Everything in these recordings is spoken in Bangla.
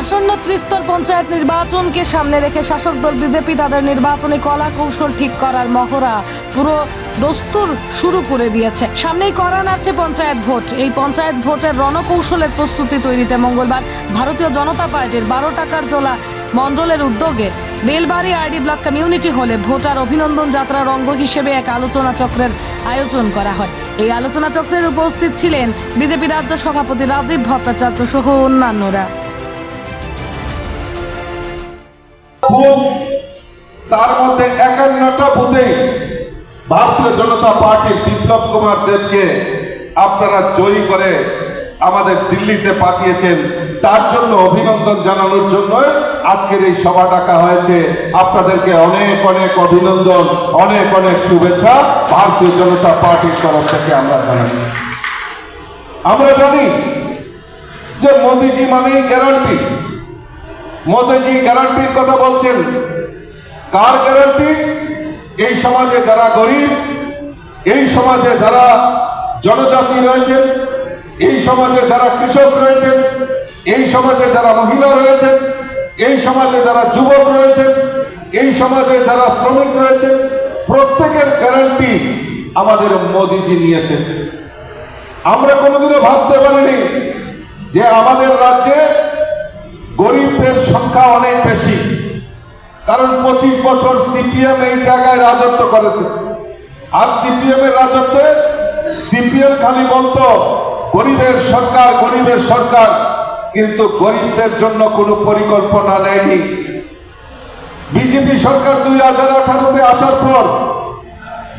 আসন্ন ত্রিস্তর পঞ্চায়েত নির্বাচনকে সামনে রেখে শাসক দল বিজেপি তাদের নির্বাচনী কলা কৌশল ঠিক করার মহড়া পুরো দস্তুর শুরু করে দিয়েছে। সামনেই করা নাড়ছে পঞ্চায়েত ভোট। এই পঞ্চায়েত ভোটের রণকৌশলের প্রস্তুতি তৈরিতে মঙ্গলবার ভারতীয় জনতা পার্টির বারো টাকার জোলা মণ্ডলের উদ্যোগে বেলবাড়ি আরডি ব্লক কমিউনিটি হলে ভোটার অভিনন্দন যাত্রার অঙ্গ হিসেবে এক আলোচনা চক্রের আয়োজন করা হয়। এই আলোচনা চক্রের উপস্থিত ছিলেন বিজেপি রাজ্য সভাপতি রাজীব ভট্টাচার্য সহ অন্যান্যরা। বুথ তার মধ্যে একান্নটা বুথে ভারতীয় জনতা পার্টির বিপ্লব কুমার দেবকে আপনারা জয়ী করে আমাদের দিল্লিতে পাঠিয়েছেন। তার জন্য অভিনন্দন জানানোর জন্য আজকের এই সভা ডাকা হয়েছে। আপনাদেরকে অনেক অনেক অভিনন্দন, অনেক অনেক শুভেচ্ছা ভারতীয় জনতা পার্টির তরফ থেকে আমরা জানাই। আমরা জানি যে মোদিজি মানেই গ্যারান্টি মোদিজি গ্যারান্টির কথা বলছেন। কার গ্যারান্টি এই সমাজে যারা গরিব, এই সমাজে যারা জনজাতি রয়েছেন, এই সমাজে যারা কৃষক রয়েছেন, এই সমাজে যারা মহিলা রয়েছেন, এই সমাজে যারা যুবক রয়েছেন, এই সমাজে যারা শ্রমিক রয়েছেন, প্রত্যেকের গ্যারান্টি আমাদের মোদিজি নিয়েছেন। আমরা কোনোদিনও ভাবতে পারিনি যে আমাদের সংখ্যা অনেক বেশি। কারণ পঁচিশ বছর সিপিএম এই জায়গায় রাজত্ব করেছে। আর সিপিএম এর রাজত্বে সিপিএম খালি বলতো, গরিবের সরকার গরিবের সরকার। কিন্তু গরিবদের জন্য কোনো পরিকল্পনা নেয়নি। বিজেপি সরকার দুই হাজার আঠারোতে আসার পর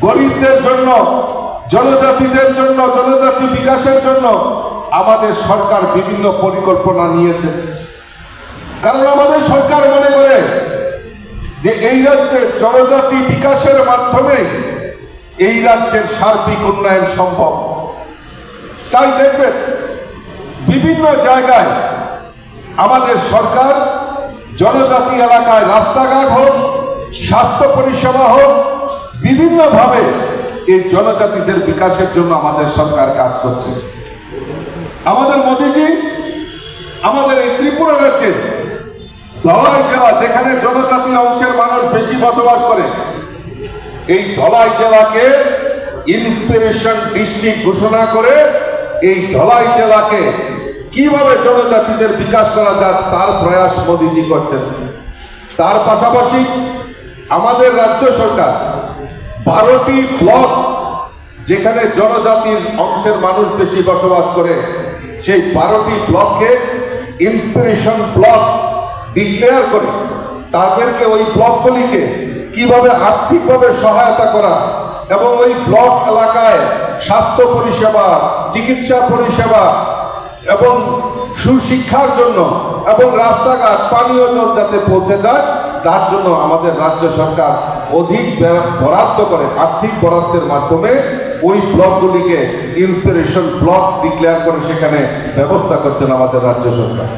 গরিবদের জন্য, জনজাতিদের জন্য, জনজাতি বিকাশের জন্য আমাদের সরকার বিভিন্ন পরিকল্পনা নিয়েছে। কারণ আমাদের সরকার মনে করে যে এই রাজ্যের জনজাতি বিকাশের মাধ্যমে এই রাজ্যের সার্বিক উন্নয়ন সম্ভব। তাই দেখবেন, বিভিন্ন জায়গায় আমাদের সরকার, জনজাতি এলাকায় রাস্তাঘাট হোক, স্বাস্থ্য পরিষেবা হোক, বিভিন্নভাবে এই জনজাতিদের বিকাশের জন্য আমাদের সরকার কাজ করছে। আমাদের মোদিজি, আমাদের এই ত্রিপুরা রাজ্যের ধলাই জেলা যেখানে জনজাতি অংশের মানুষ বেশি বসবাস করে, এই ধলাই জেলাকে ইন্সপিরেশন ডিস্ট্রিক্ট ঘোষণা করে এই ধলাই জেলাকে কীভাবে জনজাতিদের বিকাশ করা যায় তার প্রয়াস মোদিজি করছেন। তার পাশাপাশি আমাদের রাজ্য সরকার বারোটি ব্লক যেখানে জনজাতির অংশের মানুষ বেশি বসবাস করে, সেই বারোটি ব্লককে ইন্সপিরেশন ব্লক ডিক্লেয়ার করে। তাদেরকে ওই ব্লকগুলিকে কীভাবে আর্থিকভাবে সহায়তা করা এবং ওই ব্লক এলাকায় স্বাস্থ্য পরিষেবা, চিকিৎসা পরিষেবা এবং সুশিক্ষার জন্য এবং রাস্তাঘাট, পানীয় জল যাতে পৌঁছে যায়, তার জন্য আমাদের রাজ্য সরকার অধিক বরাদ্দ করে, আর্থিক বরাদ্দের মাধ্যমে ওই ব্লকগুলিকে ইন্সপিরেশন ব্লক ডিক্লেয়ার করে সেখানে ব্যবস্থা করছেন আমাদের রাজ্য সরকার।